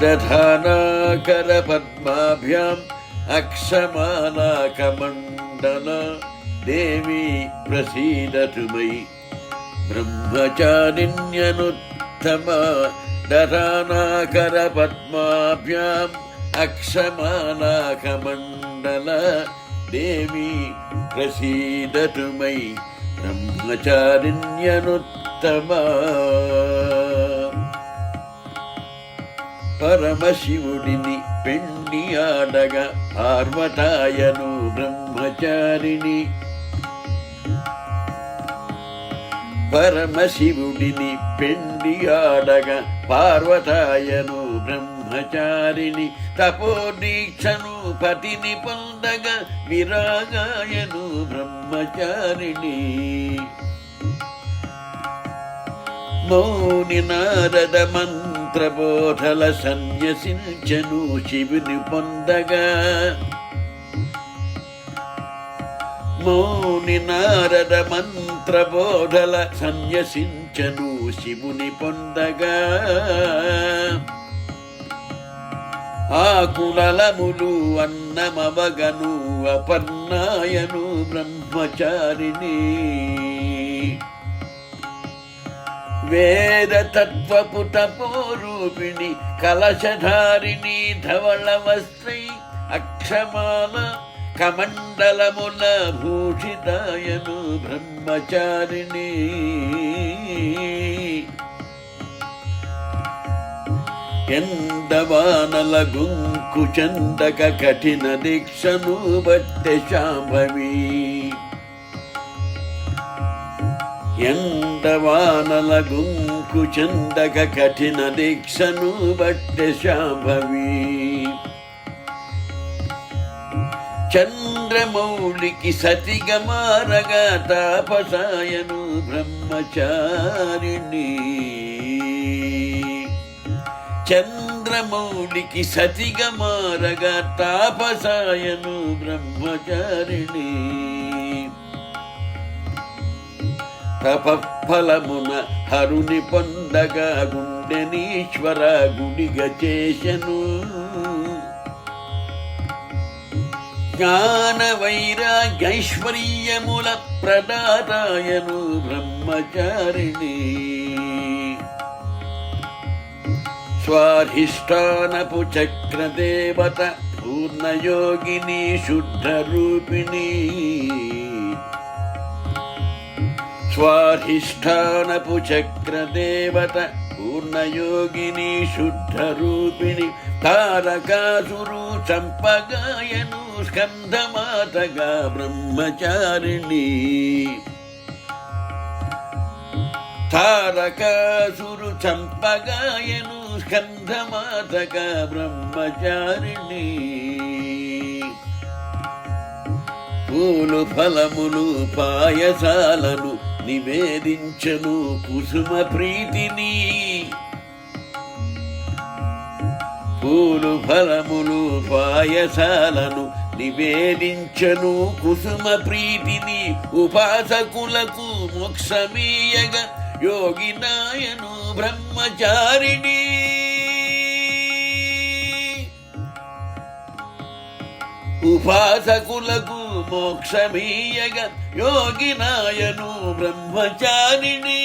दधानाकरपद्माभ्याम् अक्षमालाकमण्डल देवी प्रसीदतु मयि ब्रह्मचारिण्यनुत्तम दधानाकरपद्माभ्याम् अक्षमालाकमण्डल देवी प्रसीदतु मयि ब्रह्मचारिण्यनुत्तमा పరమశివుడిని పెండి ఆడగా పార్వతాయను బ్రహ్మచారిణి. పరమశివుడిని పెండి ఆడగా పార్వతాయను బ్రహ్మచారిణి. తపోదీక్షను పతిని పొందగా విరాగాయను బ్రహ్మచారిణి. మౌని నారద మంత్రబోధల సన్యసించను శివుని పొందగా. మౌని నారద మంత్రబోధల సన్యసించను శివుని పొందగా. ఆకులములు అన్నమవగను అపర్ణాయను వేద తత్వపు తపోరూపిణి కలశధారిణి ధవళ వస్త్రై అక్షమాల కమండలమున భూషితాయను బ్రహ్మచారిణి. ఎందవానల గుంకు చందక కఠిన దీక్షను బట్టె శాంభవి. ఎండవానల గుంకు చెందక కఠిన దీక్షను బట్టె శాంభవి. చంద్రమౌళికి సతిగ మారగా తాపసాయను బ్రహ్మచారిణి. చంద్రమౌళికి సతిగ మారగా తాపసాయను బ్రహ్మచారిణి. తపఫలమున హరుని పొందగా గుండెనీశ్వర గుడిగ చేశను. జ్ఞాన వైరాగ్యైశ్వర్యముల ప్రదాతాయను బ్రహ్మచారిణి. స్వాధిష్టానపు చక్రదేవత పూర్ణయోగిని శుద్ధ రూపిణి స్వాధిష్టానపు చక్రదేవత పూర్ణయోగిని శుద్ధ రూపిణి తారకాసురు చంపగాయను స్కంధమాతగా బ్రహ్మచారిణి తారకాసురు చంపగాయను స్కంధమాతగా బ్రహ్మచారిణి పూలు ఫలములు పాయసాలను నివేదించను కుసుమ ప్రీతిని. పూలు ఫలములు పాయసాలను నివేదించను కుసుమ ప్రీతిని. ఉపాసకులకు మోక్షమీయగ యోగినాయను బ్రహ్మచారిణి. ఉపాసకులకు మోక్షమీయగ యోగినాయను బ్రహ్మచారిణీ.